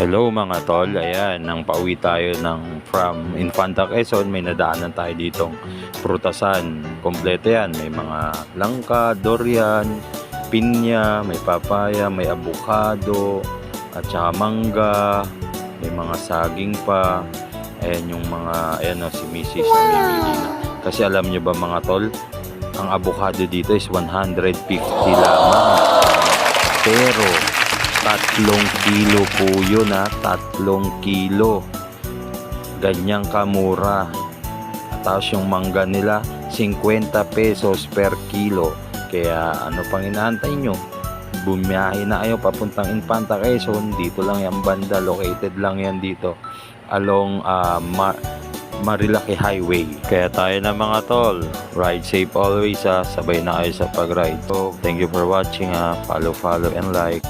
Hello mga tol, ayan, nang pauwi tayo ng from Infanta Quezon, may nadaanan tayo ditong prutasan. Kompleto yan, may mga langka, durian, pinya, may papaya, may avocado, at saka mangga, may mga saging pa. Ayan yung mga, ayan o, si Mrs. namimili na. Kasi alam nyo ba mga tol, ang avocado dito is 150 lamang. Pero, tatlong kilo po yun ha, tatlong kilo. Ganyang kamura. Tapos yung mangga nila, 50 pesos per kilo. Kaya ano pang inaantay nyo? Bumiyahe na kayo papuntang Infanta Quezon. Dito lang yan banda, located lang yan dito. Along ah, Ma- Marilaki Highway. Kaya tayo na mga tol, ride safe always ha. Sabay na kayo sa pag-ride. So, thank you for watching ha. Follow, follow, and like.